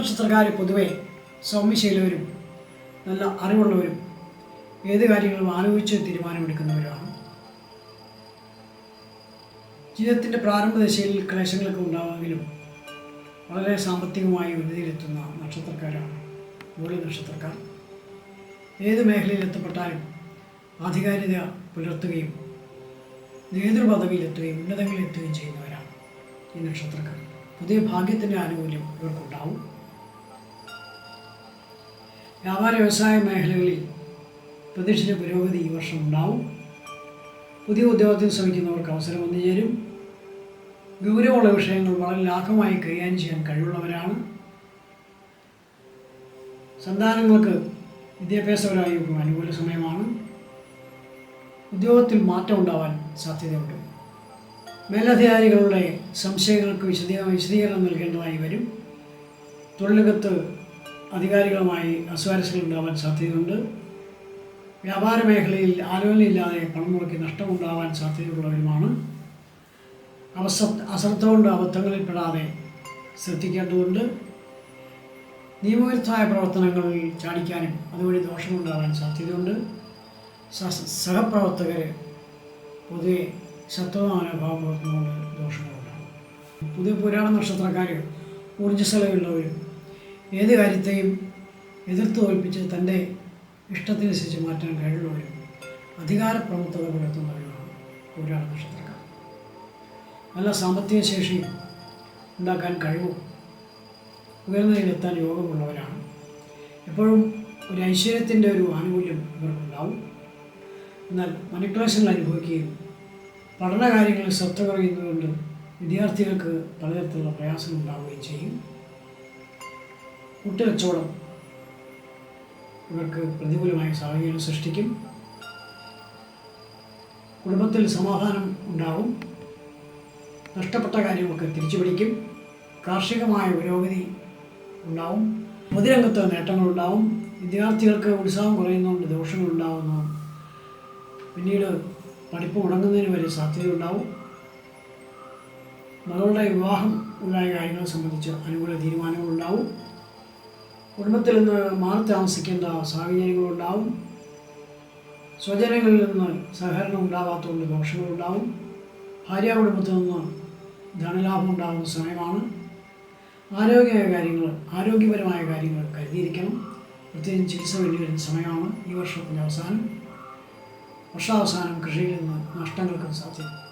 നക്ഷത്രക്കാർ പൊതുവെ സൗമ്യശീലവരും നല്ല അറിവുള്ളവരും ഏത് കാര്യങ്ങളും ആലോചിച്ച് തീരുമാനമെടുക്കുന്നവരാണ്. ജീവിതത്തിന്റെ പ്രാരംഭ ദശയിൽ ക്ലേശങ്ങളൊക്കെ ഉണ്ടാകുമെങ്കിലും വളരെ സാമ്പത്തികമായി ഉന്നതിയിലെത്തുന്ന നക്ഷത്രക്കാരാണ് മൂല നക്ഷത്രക്കാർ. ഏത് മേഖലയിൽ എത്തപ്പെട്ടാലും ആധികാരികത പുലർത്തുകയും നേതൃപദവിയിലെത്തുകയും ഉന്നതങ്ങളിലെത്തുകയും ചെയ്യുന്നവരാണ് ഈ നക്ഷത്രക്കാർ. പുതിയ ഭാഗ്യത്തിന്റെ ആനുകൂല്യം ഇവർക്കുണ്ടാവും. വ്യാപാര വ്യവസായ മേഖലകളിൽ പ്രതീക്ഷിച്ച പുരോഗതി ഈ വർഷം ഉണ്ടാവും. പുതിയ ഉദ്യോഗത്തിൽ ശ്രമിക്കുന്നവർക്ക് അവസരം വന്നു ചേരും. ഗൗരവമുള്ള വിഷയങ്ങൾ വളരെ ലാഘവമായി കൈകാര്യം ചെയ്യാൻ കഴിവുള്ളവരാണ്. സന്താനങ്ങൾക്ക് വിദ്യാഭ്യാസപരമായി ഒരു അനുകൂല സമയമാണ്. ഉദ്യോഗത്തിൽ മാറ്റം ഉണ്ടാവാൻ സാധ്യതയുണ്ട്. മേലധികാരികളുടെ സംശയങ്ങൾക്ക് വിശദീ വിശദീകരണം നൽകേണ്ടതായി വരും. തൊഴിലകത്ത് അധികാരികളുമായി അസ്വാരസ്യങ്ങൾ ഉണ്ടാവാൻ സാധ്യതയുണ്ട്. വ്യാപാര മേഖലയിൽ ആലോചനയില്ലാതെ പണം മുടക്കി നഷ്ടമുണ്ടാവാൻ സാധ്യതയുള്ളവരുമാണ്. അവസ അശ്രദ്ധ കൊണ്ട് അബദ്ധങ്ങളിൽപ്പെടാതെ ശ്രദ്ധിക്കേണ്ടതുണ്ട്. നിയമവിരുദ്ധമായ പ്രവർത്തനങ്ങളിൽ ചാടിക്കാനും അതുവഴി ദോഷമുണ്ടാകാൻ സാധ്യതയുണ്ട്. സഹ- സഹപ്രവർത്തകർ പൊതുവെ ശത്രുതാമനോഭാവം പുലർത്തുന്നതുകൊണ്ട് ദോഷങ്ങളുണ്ടാകും പുതിയ പുരാണ നക്ഷത്രക്കാർ ഊർജസ്വലമുള്ളവരും ഏത് കാര്യത്തെയും എതിർത്ത് തോൽപ്പിച്ച് തന്റെ ഇഷ്ടത്തിനനുസരിച്ച് മാറ്റാൻ കഴിവുള്ളവരും അധികാരപ്രമുഖത പുലർത്തുന്നവരുമാണ് ഒരാൾ നക്ഷത്രക്കാർ. നല്ല സാമ്പത്തിക ശേഷി ഉണ്ടാക്കാൻ കഴിവും ഉയർന്നതിലെത്താൻ യോഗമുള്ളവരാണ്. എപ്പോഴും ഒരു ഐശ്വര്യത്തിന്റെ ഒരു ആനുകൂല്യം ഇവർക്കുണ്ടാവും. എന്നാൽ മണിക്ലേശങ്ങൾ അനുഭവിക്കുകയും പഠന കാര്യങ്ങളിൽ ശ്രദ്ധ കുറയുന്നതുകൊണ്ട് വിദ്യാർത്ഥികൾക്ക് പലതരത്തിലുള്ള പ്രയാസങ്ങൾ ഉണ്ടാവുകയും ചെയ്യും. കൂട്ടുകച്ചവടം ഇവർക്ക് പ്രതികൂലമായ സാഹചര്യം സൃഷ്ടിക്കും. കുടുംബത്തിൽ സമാധാനം ഉണ്ടാവും. നഷ്ടപ്പെട്ട കാര്യങ്ങളൊക്കെ തിരിച്ചു പിടിക്കും കാർഷികമായ പുരോഗതി ഉണ്ടാവും. പൊതുരംഗത്ത് നേട്ടങ്ങളുണ്ടാവും വിദ്യാർത്ഥികൾക്ക് ഉത്സാഹം കുറയുന്നതുകൊണ്ട് ദോഷങ്ങളുണ്ടാവുന്നു പിന്നീട് പഠിപ്പ് മുടങ്ങുന്നതിന് വരെ സാധ്യതയുണ്ടാവും മകളുടെ വിവാഹം ഉണ്ടായ കാര്യങ്ങളെ സംബന്ധിച്ച് അനുകൂല തീരുമാനങ്ങളുണ്ടാവും കുടുംബത്തിൽ നിന്ന് മാറി താമസിക്കേണ്ട സാഹചര്യങ്ങളുണ്ടാവും. സ്വജനങ്ങളിൽ നിന്ന് സഹകരണം ഉണ്ടാകാത്തതുകൊണ്ട് ദോഷങ്ങളുണ്ടാവും. ഭാര്യ കുടുംബത്തിൽ നിന്ന് ധനലാഭം ഉണ്ടാകുന്ന സമയമാണ്. ആരോഗ്യ കാര്യങ്ങൾ ആരോഗ്യപരമായ കാര്യങ്ങൾ കരുതിയിരിക്കണം. പ്രത്യേകം ചികിത്സ വേണ്ടി വരുന്ന സമയമാണ് ഈ വർഷത്തിന്റെ അവസാനം. വർഷാവസാനം കൃഷിയിൽ നിന്ന് നഷ്ടങ്ങൾക്ക് സാധ്യത.